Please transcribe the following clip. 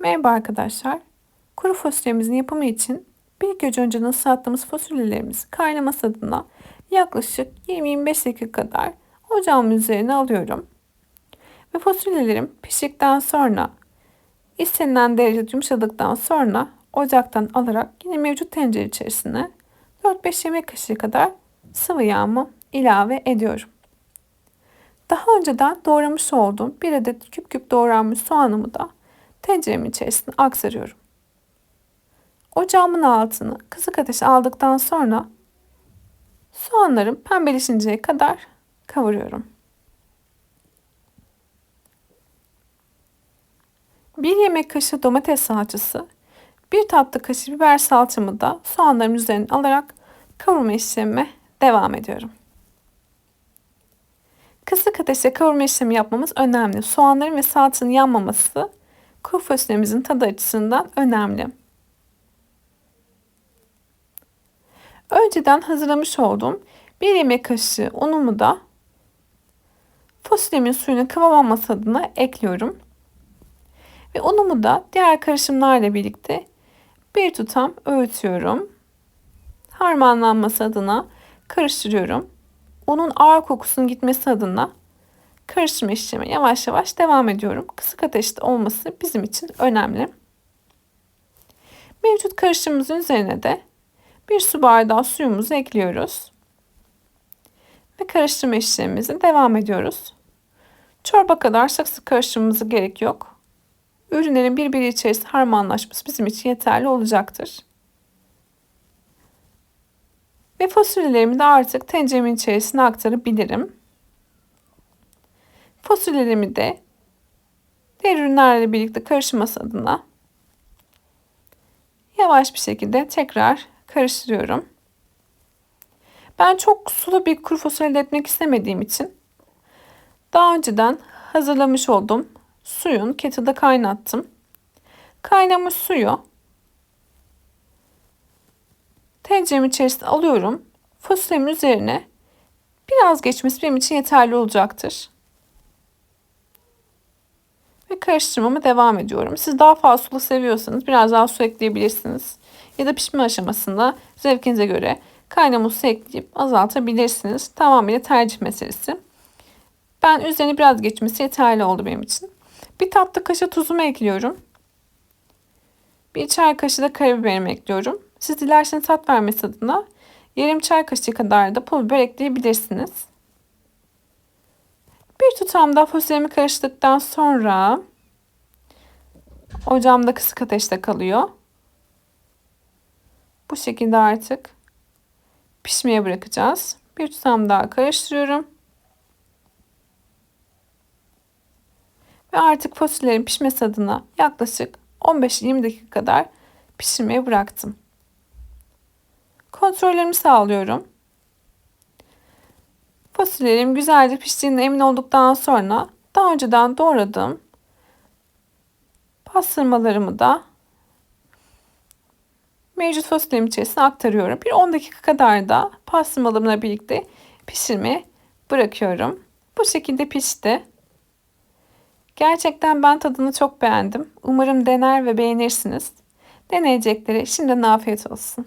Merhaba arkadaşlar. Kuru fasulyemizin yapımı için bir gece önceden ıslattığımız fasulyelerimizi kaynaması adına yaklaşık 20-25 dakika kadar ocağımın üzerine alıyorum. Ve fasulyelerim piştikten sonra istenilen derecede yumuşadıktan sonra ocaktan alarak yine mevcut tencere içerisine 4-5 yemek kaşığı kadar sıvı yağımı ilave ediyorum. Daha önceden doğramış olduğum bir adet küp küp doğranmış soğanımı da tenceremin içerisine aktarıyorum. Ocağımın altını kısık ateşe aldıktan sonra soğanlarım pembeleşinceye kadar kavuruyorum. Bir yemek kaşığı domates salçası, bir tatlı kaşığı biber salçamı da soğanların üzerine alarak kavurma işlemime devam ediyorum. Kısık ateşte kavurma işlemi yapmamız önemli. Soğanların ve salçanın yanmaması kuru fasulyemizin tadı açısından önemli. Önceden hazırlamış olduğum bir yemek kaşığı unumu da fasulyemin suyunu kıvamaması adına ekliyorum. Ve unumu da diğer karışımlarla birlikte bir tutam öğütüyorum. Harmanlanması adına karıştırıyorum. Unun ağır kokusunun gitmesi adına karıştırma işlemi yavaş yavaş devam ediyorum. Kısık ateşte olması bizim için önemli. Mevcut karışımımızın üzerine de bir su bardağı suyumuzu ekliyoruz. Ve karıştırma işlemimize devam ediyoruz. Çorba kadar sık sık karıştırmamıza gerek yok. Ürünlerin birbiri içerisinde harmanlaşması bizim için yeterli olacaktır. Ve fasulyelerimi de artık tenceremin içerisine aktarabilirim. Fasulyelerimi de diğer ürünlerle birlikte karışması adına yavaş bir şekilde tekrar karıştırıyorum. Ben çok sulu bir kuru fasulye elde etmek istemediğim için daha önceden hazırlamış olduğum suyun kettle'da kaynattım. Kaynamış suyu tenceremin içerisine alıyorum. Fasulyemin üzerine biraz geçmesi benim için yeterli olacaktır. Karıştırmama devam ediyorum. Siz daha fazla sulu seviyorsanız biraz daha su ekleyebilirsiniz. Ya da pişme aşamasında zevkinize göre kaynamış su ekleyip azaltabilirsiniz. Tamamıyla tercih meselesi. Ben üzerine biraz geçmesi yeterli oldu benim için. Bir tatlı kaşığı tuzumu ekliyorum. Bir çay kaşığı da karabiberimi ekliyorum. Siz dilerseniz tat vermesi adına yarım çay kaşığı kadar da pul biber ekleyebilirsiniz. Bir tutam daha fasulyemi karıştırdıktan sonra ocağımda kısık ateşte kalıyor. Bu şekilde artık pişmeye bırakacağız. Bir tutam daha karıştırıyorum. Ve artık fasulyelerin pişmesi adına yaklaşık 15-20 dakika kadar pişirmeye bıraktım. Kontrollerimi sağlıyorum. Fasulyelerim güzelce piştiğine emin olduktan sonra daha önceden doğradığım pastırmalarımı da mevcut fasulyem içerisine aktarıyorum. Bir 10 dakika kadar da pastırmalarımla birlikte pişirmeye bırakıyorum. Bu şekilde pişti. Gerçekten ben tadını çok beğendim. Umarım dener ve beğenirsiniz. Deneyecekleri şimdiden afiyet olsun.